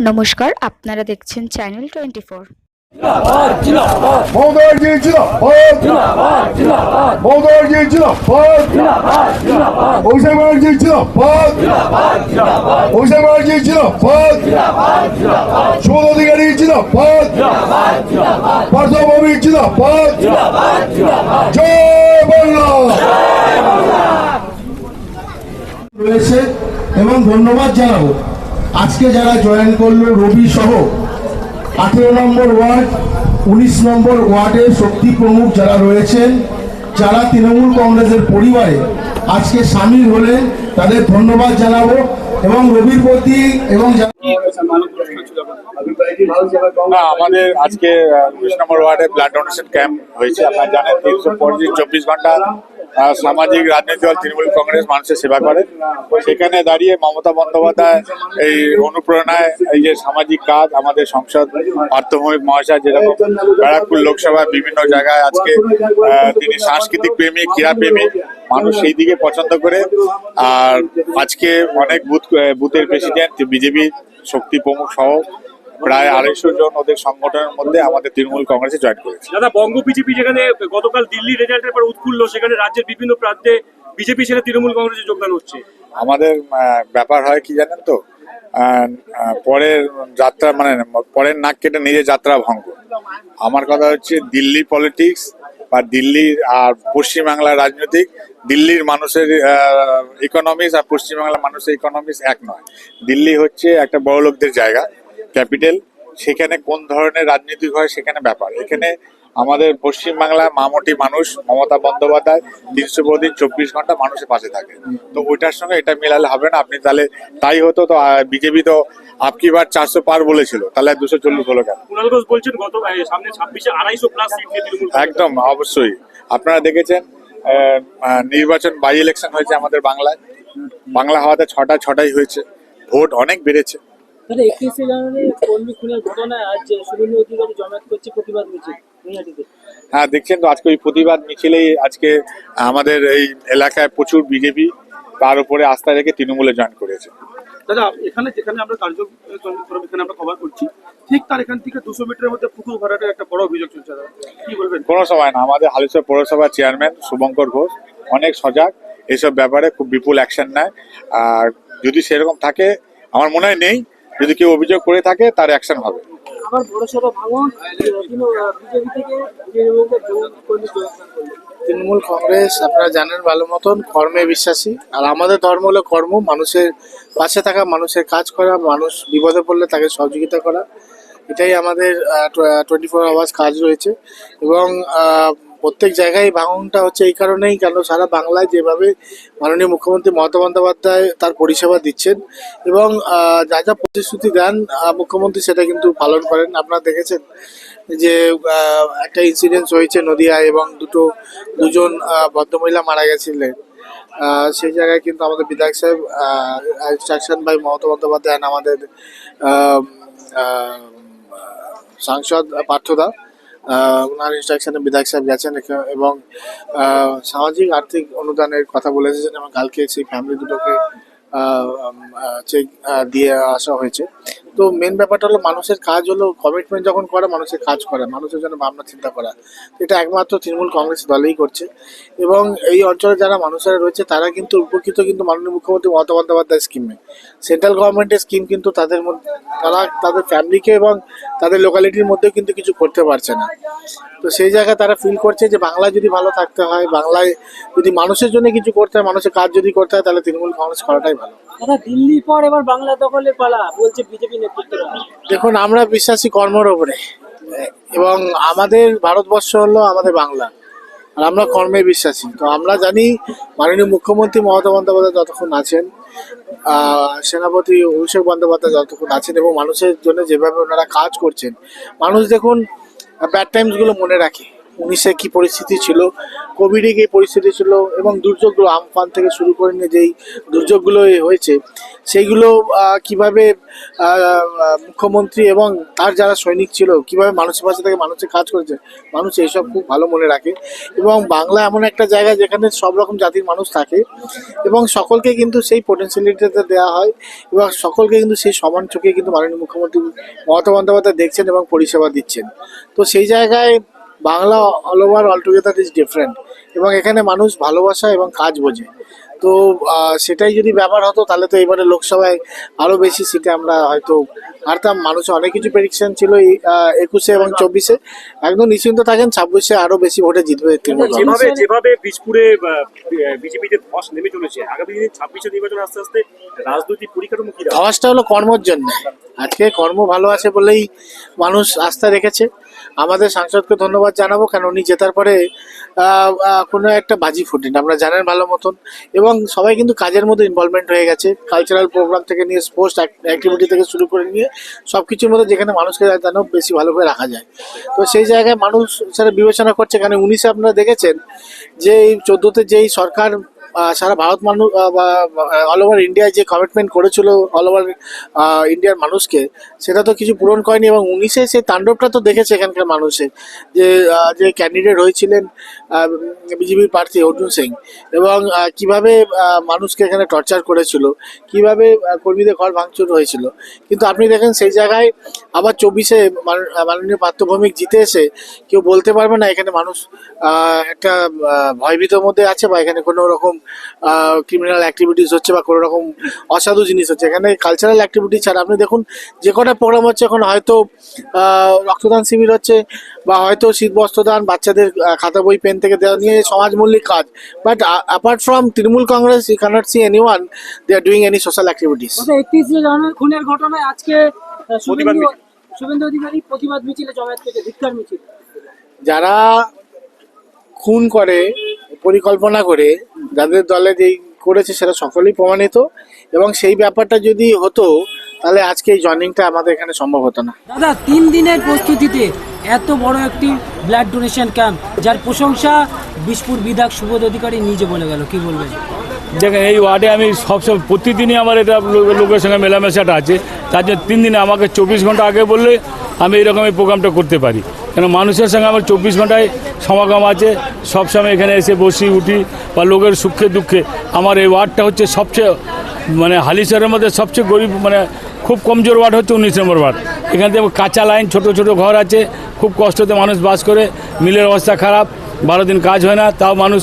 নমস্কার আপনারা দেখছেন চ্যানেল টোয়েন্টি ফোর রয়েছে এবং ধন্যবাদ জানাব। আজকে যারা জয়েন করল রবি সহ, আঠেরো নম্বর ওয়ার্ড, উনিশ নম্বর ওয়ার্ডে শক্তি প্রমুখ যারা রয়েছেন, যারা তৃণমূল কংগ্রেসের পরিবারে আজকে সামিল হলেন, তাদের ধন্যবাদ জানাব এবং রবির প্রতি এবং আমাদের আজকে উনিশ নম্বর ওয়ার্ডে ব্লাড ডোনেশন ক্যাম্প হয়েছে। আপনারা জানেন, তিনশো চব্বিশ ঘণ্টা সামাজিক রাজনৈতিক দল তৃণমূল কংগ্রেস মানুষের সেবা করে। সেখানে দাঁড়িয়ে মমতা বন্দ্যোপাধ্যায় এই অনুপ্রেরণায় এই যে সামাজিক কাজ, আমাদের সংসদ পার্থভৌমিক মহাশয় যেরকম ব্যারাকপুর লোকসভায় বিভিন্ন জায়গায় আজকে তিনি সাংস্কৃতিক প্রেমী, ক্রীড়া প্রেমী, মানুষ সেই দিকে পছন্দ করে। আর আজকে অনেক বুথ বুথের প্রেসিডেন্ট বিজেপি শক্তি প্রমুখ সহ প্রায় আড়াইশো জন ওদের সংগঠনের মধ্যে আমাদের তৃণমূল কংগ্রেসে জয়েন করেছে। দাদা বঙ্গ বিজেপি যেখানে গতকাল দিল্লি রেজাল্টের পর উৎফুল্ল সেখানে রাজ্যের বিভিন্ন প্রান্তে বিজেপি ছেড়ে তৃণমূল কংগ্রেসে যোগদান হচ্ছে। আমাদের ব্যাপার হয় কি জানেন তো? পরের যাত্রা মানে পরের নাক কেটে নিজের যাত্রা ভঙ্গ। আমার কথা হচ্ছে দিল্লি পলিটিক্স বা দিল্লির আর পশ্চিমবাংলার রাজনৈতিক দিল্লির মানুষের ইকোনমিক্স আর পশ্চিমবাংলার মানুষের ইকোনমিক্স এক নয়। দিল্লি হচ্ছে একটা বড় লোকদের জায়গা। ক্যাপিটাল সেখানে কোন ধরনের রাজনীতি হয় সেখানে ব্যাপার। এখানে আমাদের পশ্চিমবাংলা মামটি মানুষ মমতা বন্দ্যোপাধ্যায় তিনশো দিন চব্বিশ ঘণ্টা মানুষের পাশে থাকে। তো ওইটার সঙ্গে এটা মেলালে হবে না। আপনি তাহলে তাই হতো তো বিজেপি তো আপকি বার চারশো পার বলেছিল। তাহলে দুশো চল্লিশ হলো কেন? বলছেন গত সামনে ছাব্বিশে আড়াইশো প্লাস সিট নিয়ে তৃণমূল কংগ্রেস। একদম অবশ্যই। আপনারা দেখেছেন নির্বাচন বাই ইলেকশন হয়েছে আমাদের বাংলায়। বাংলা হওয়াতে ছটা ছটাই হয়েছে। ভোট অনেক বেড়েছে। দাদা একত্রিশে জানুয়ারি কর্মী খুনের ঘটনায় আজ শুভেন্দু অধিকারী জমায়েত করছে প্রতিবাদ মিছিল হ্যাঁ দেখছেন তো আজকে ওই প্রতিবাদ মিছিলেই আজকে আমাদের এই এলাকায় প্রচুর বিজেপি তার উপরে আস্থা রেখে তৃণমূলে জয়েন করেছে। দাদা এখানে যেখানে আমরা কার্যক্রম এখানে আমরা কভার করছি ঠিক তার এখান থেকে দুশো মিটারের মধ্যে পুকুর ভরাটের একটা বড় অভিযোগ চলছে কি বলবেন? কোনো সময় না আমাদের হালিশহর পৌরসভার চেয়ারম্যান শুভঙ্কর ঘোষ অনেক সজাগ এইসব ব্যাপারে খুব বিপুল অ্যাকশন নেয়। আর যদি সেরকম থাকে আমার মনে হয় নেই যদি কেউ অভিযোগ করে থাকে তার অ্যাকশন হবে। আবার ভাঙন বিজেপি থেকে তৃণমূল কংগ্রেস আপনারা জানেন ভালো মতন কর্মে বিশ্বাসী। আর আমাদের ধর্ম হলো কর্ম মানুষের পাশে থাকা মানুষের কাজ করা মানুষ বিপদে পড়লে তাকে সহযোগিতা করা। এটাই আমাদের টোয়েন্টি ফোর আওয়ার্স কাজ রয়েছে। এবং প্রত্যেক জায়গায় ভাঙনটা হচ্ছে এই কারণেই, কেন সারা বাংলায় যেভাবে মাননীয় মুখ্যমন্ত্রী মমতা বন্দ্যোপাধ্যায় তার পরিষেবা দিচ্ছেন এবং যা যা প্রতিশ্রুতি দেন মুখ্যমন্ত্রী সেটা কিন্তু পালন করেন। আপনারা দেখেছেন যে একটা ইনসিডেন্স হয়েছে নদিয়ায় এবং দুটো, দুজন ভদ্রমহিলা মারা গেছিলেন। সেই জায়গায় কিন্তু আমাদের বিধায়ক সাহেব ইনস্ট্রাকশন বাই মমতা বন্দ্যোপাধ্যায় আমাদের সাংসদ পার্থদা ওনার ইনস্ট্রাকশনে বিধায়ক সাহেব গেছেন এবং সামাজিক, আর্থিক অনুদানের কথা বলে এসেছেন এবং কালকে সেই ফ্যামিলি দুটোকে চেক দিয়ে আসা হয়েছে। তো মেন ব্যাপারটা হলো মানুষের কাজ হলো কমিটমেন্ট যখন করে, মানুষের কাজ করা, মানুষের জন্য ভাবনা চিন্তা করা। এটা একমাত্র তৃণমূল কংগ্রেস দলেই করছে এবং এই অঞ্চলে যারা মানুষেরা রয়েছে, তারা কিন্তু উপকৃত কিন্তু মাননীয় মুখ্যমন্ত্রী মমতা বন্দ্যোপাধ্যায় স্কিমে সেন্ট্রাল গভর্নমেন্টের স্কিম কিন্তু তাদের মধ্যে তারা তাদের ফ্যামিলিকে এবং তাদের লোকালিটির মধ্যেও কিন্তু কিছু করতে পারছে না। তো সেই জায়গায় তারা ফিল করছে যে বাংলায় যদি ভালো থাকতে হয় বাংলায় যদি মানুষের জন্য কিছু করতে হয় মানুষের কাজ যদি করতে হয় তাহলে তৃণমূল কংগ্রেস করাটাই ভালো। দাদা দিল্লির পর এবার বাংলা দখলের পালা বলছে বিজেপি নেতৃত্বরা দেখুন আমরা বিশ্বাসী কর্মের ওপরে এবং আমাদের ভারতবর্ষ হলো আমাদের বাংলা। আর আমরা কর্মে বিশ্বাসী। তো আমরা জানি মাননীয় মুখ্যমন্ত্রী মমতা বন্দ্যোপাধ্যায় যতক্ষণ আছেন সেনাপতি অভিষেক বন্দ্যোপাধ্যায় যতক্ষণ আছেন এবং মানুষের জন্য যেভাবে ওনারা কাজ করছেন, মানুষ দেখুন ব্যাড টাইমসগুলো মনে রাখে। উনিশে কি পরিস্থিতি ছিল কোভিডে কি পরিস্থিতি ছিল এবং দুর্যোগগুলো আমফান থেকে শুরু করে নিয়ে যেই দুর্যোগগুলো হয়েছে, সেইগুলো কীভাবে মুখ্যমন্ত্রী এবং তার যারা সৈনিক ছিল, কীভাবে মানুষের পাশে থেকে মানুষের কাজ করেছে, মানুষ এইসব খুব ভালো মনে রাখে এবং বাংলা এমন একটা জায়গা যেখানে সব রকম জাতির মানুষ থাকে এবং সকলকে কিন্তু সেই পোটেন্সিয়ালিটিতে দেওয়া হয় এবং সকলকে কিন্তু সেই সমান চোখে কিন্তু মাননীয় মুখ্যমন্ত্রী মমতা বন্দ্যোপাধ্যায় দেখছেন এবং পরিষেবা দিচ্ছেন। তো সেই জায়গায় Bangla all over all together is different এবং এখানে মানুষ ভালোবাসা এবং কাজ বোঝে। তো সেটাই যদি ব্যাপার হতো, তাহলে তো এবারে লোকসভায় আরও বেশি সিটে আমরা হয়তো হারতাম মানুষের অনেক কিছু প্রেডিকশন ছিল একুশে এবং চব্বিশে। একদম নিশ্চিন্ত থাকেন ছাব্বিশে আরও বেশি ভোটে জিতবে। যেভাবে যেভাবে বীজপুরে বিজেপিতে ধস নেমে চলেছে আগামী দিনে ছাব্বিশে নির্বাচন আস্তে আস্তে রাজনৈতিক পরিকাঠামো কি ধসটা হলো কর্মর জন্য। আজকে কর্ম ভালো আছে বলেই মানুষ আস্থা রেখেছে। আমাদের সাংসদকে ধন্যবাদ জানাব কেন উনি জেতার পরে কোনো একটা বাজি ফুটেন। আমরা জানেন ভালো মতন। এবং সবাই কিন্তু কাজের মধ্যে ইনভলভমেন্ট হয়ে গেছে। কালচারাল প্রোগ্রাম থেকে নিয়ে স্পোর্টস অ্যাক্টিভিটি থেকে শুরু করে নিয়ে সব কিছুর মধ্যে যেখানে মানুষকে যেন বেশি ভালো করে রাখা যায়। তো সেই জায়গায় মানুষ সেটা বিবেচনা করছে এখানে উনিশে আপনারা দেখেছেন যে এই চোদ্দোতে যেই সরকার সারা ভারত মানুষ অল ওভার ইন্ডিয়ায় যে কমিটমেন্ট করেছিল অল ওভার ইন্ডিয়ার মানুষকে, সেটা তো কিছু পূরণ করেনি এবং উনিশে সেই তাণ্ডবটা তো দেখেছে এখানকার মানুষের যে যে ক্যান্ডিডেট হয়েছিলেন বিজেপির প্রার্থী অর্জুন সিং। এবং কীভাবে মানুষকে এখানে টর্চার করেছিল, কীভাবে কর্মীদের ঘর ভাঙচুর হয়েছিল। কিন্তু আপনি দেখেন সেই জায়গায় আবার চব্বিশে মাননীয় পার্থভৌমিক জিতে এসে কেউ বলতে পারবে না এখানে মানুষ একটা ভয়ভীতর মধ্যে আছে বা এখানে কোনো রকম ক্রিমিনাল অ্যাক্টিভিটিস হচ্ছে বা কোনো রকম অসাধু জিনিস হচ্ছে। এখানে কালচারাল অ্যাক্টিভিটি ছাড়া আপনি দেখুন, যে কটা প্রোগ্রাম হচ্ছে এখন হয়তো রক্তদান শিবির হচ্ছে বা হয়তো শীত বস্ত্রদান বাচ্চাদের খাতা বই পেন থেকে দেওয়া নিয়ে সমাজমূলক কাজ। But apart from Trinamool Congress you can't see any one they are doing any social activities গত একত্রিশে জানুয়ারি খুনের ঘটনায় আজকে শুভেন্দু অধিকারী প্রতিবাদ মিছিলে জমায়েত থেকে ধিক্কার মিছিল। যারা খুন করে পরিকল্পনা করে যাদের দলে যেই করেছে সেটা সকলেই প্রমাণিত। এবং সেই ব্যাপারটা যদি হতো তাহলে আজকে এই জয়নিংটা আমাদের এখানে সম্ভব হতো না। দাদা তিন দিনের প্রস্তুতিতে এত বড় একটি ব্লাড ডোনেশন ক্যাম্প যার প্রশংসা বিশপুর বিধায়ক সুবোধ অধিকারী নিজে বলে গেল। কি বলবেন? দেখেন এই ওয়ার্ডে আমি সবসময় প্রতিদিনই আমার এটা লোকের সঙ্গে মেলামেশাটা আছে। তার জন্য তিন দিনে আমাকে চব্বিশ ঘণ্টা আগে বললে আমি এরকম এই প্রোগ্রামটা করতে পারি। কেন মানুষের সঙ্গে আমার চব্বিশ ঘন্টায় সমাগম আছে। সবসময় এখানে এসে বসি উঠি বা লোকের সুখে দুঃখে। আমার এই ওয়ার্ডটা হচ্ছে সবচেয়ে মানে হালিশহরের মধ্যে সবচেয়ে গরিব মানে খুব কমজোর ওয়ার্ড হচ্ছে উনিশ নম্বর ওয়ার্ড। এখান থেকে কাঁচা লাইন ছোট ছোট ঘর আছে খুব কষ্টতে মানুষ বাস করে মিলের অবস্থা খারাপ বারো দিন কাজ হয় না তাও মানুষ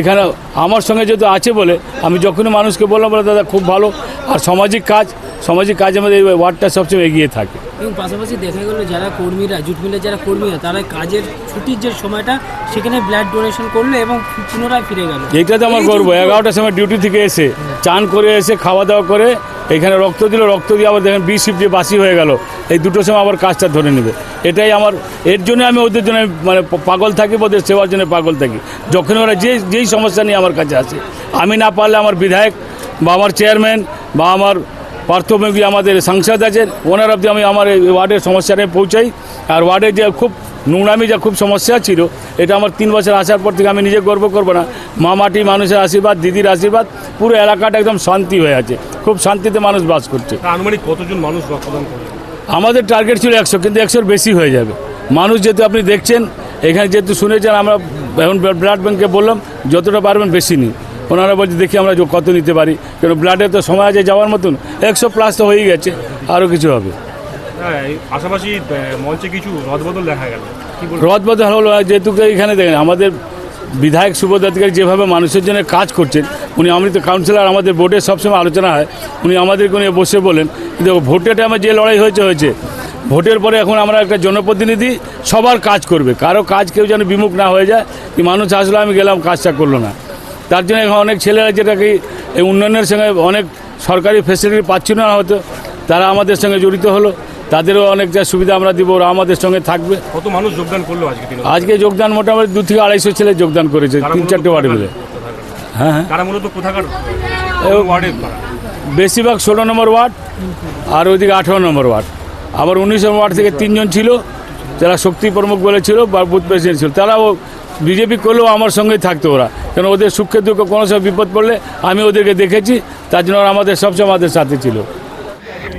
এখানে আমার সঙ্গে যেহেতু আছে বলে আমি যখনই মানুষকে বললাম বলে দাদা খুব ভালো। আর সামাজিক কাজ সামাজিক কাজের মধ্যে এই ওয়ার্ডটা সবচেয়ে এগিয়ে থাকে। এবং পাশাপাশি দেখা গেল যারা কর্মীরা জুট মিলের যারা কর্মীরা তারা কাজের ছুটির যে সময়টা সেখানে ব্লাড ডোনেশন করল এবং পুনরায় ফিরে গেল। এইটা তো আমার গর্ব এগারোটার সময় ডিউটি থেকে এসে চান করে এসে খাওয়া দাওয়া করে এখানে রক্ত দিল, রক্ত দিয়ে আবার দেখেন বি যে বাসি হয়ে গেল। এই দুটো সময় আবার কাজটা ধরে নেবে। এটাই আমার, এর জন্য আমি ওদের জন্য মানে পাগল থাকি ওদের সেবার জন্য পাগল থাকি। যখন ওরা যে যেই সমস্যা নিয়ে আমার কাছে আসে, আমি না পারলে আমার বিধায়ক বা আমার চেয়ারম্যান বা আমার পার্থভূমি আমাদের সাংসদ আছেন, ওনার অব্দি আমি আমার এই ওয়ার্ডের সমস্যাটা পৌঁছাই। আর ওয়ার্ডে যে খুব নোংরামি, যা খুব সমস্যা ছিল, এটা আমার তিন বছর আসার পর থেকে আমি নিজে গর্ব করব না। মা মাটি মানুষের আশীর্বাদ, দিদির আশীর্বাদ, পুরো এলাকাটা একদম শান্তি হয়ে আছে। খুব শান্তিতে মানুষ বাস করছে। আনুমানিক কতজন মানুষ রক্তদান করবে? আমাদের টার্গেট ছিল একশো কিন্তু একশোর বেশি হয়ে যাবে। মানুষ যেহেতু আপনি দেখছেন এখানে যেহেতু শুনেছেন আমরা এখন ব্লাড ব্যাঙ্কে বললাম যতটা পারবেন বেশি নিই ওনারা বলছে দেখি আমরা কত নিতে পারি। কেন ব্লাডের তো সময় আছে যাওয়ার মতন একশো প্লাস তো হয়েই গেছে আরও কিছু হবে। হ্যাঁ পাশাপাশি মঞ্চে কিছু রদবদল দেখা গেল। কি বলব রদ বদল হলো যেহেতু এখানে দেখেন আমাদের বিধায়ক সুবোধ অধিকারী যেভাবে মানুষের জন্য কাজ করছেন, উনি আমি তো কাউন্সিলর আমাদের বোর্ডে সবসময় আলোচনা হয়, উনি আমাদেরকে উনি বসে বলেন, কিন্তু ভোটের টাইমে যে লড়াই হয়েছে হয়েছে। ভোটের পরে এখন আমরা একটা জনপ্রতিনিধি, সবার কাজ করবে, কারও কাজ কেউ যেন বিমুখ না হয়ে যায়, কি মানুষ আসলো, আমি গেলাম, কাজটা করল না। তার জন্য এখন অনেক ছেলেরা যেটা কি এই উন্নয়নের সঙ্গে অনেক সরকারি ফেসিলিটি পাচ্ছিল না হয়তো, তারা আমাদের সঙ্গে জড়িত হলো। তাদেরও অনেক যা সুবিধা আমরা দিব ওরা আমাদের সঙ্গে থাকবে। কত মানুষ যোগদান করল আজকে আজকে যোগদান মোটামুটি দু থেকে আড়াইশো ছেলে যোগদান করেছে তিন চারটে ওয়ার্ডে মিলে হ্যাঁ, হ্যাঁ। ওয়ার্ডে বেশিরভাগ ষোলো নম্বর ওয়ার্ড আর ওইদিকে আঠেরো নম্বর ওয়ার্ড। আবার উনিশ নম্বর ওয়ার্ড থেকে তিনজন ছিল যারা শক্তি প্রমুখ বলেছিল বা বুথ প্রেসিডেন্ট ছিল। ও বিজেপি করলেও আমার সঙ্গেই থাকতো ওরা। কেন ওদের সুখে দুঃখে কোনো সব বিপদ পড়লে আমি ওদেরকে দেখেছি তার জন্য আমাদের সবসময় আমাদের সাথে ছিল।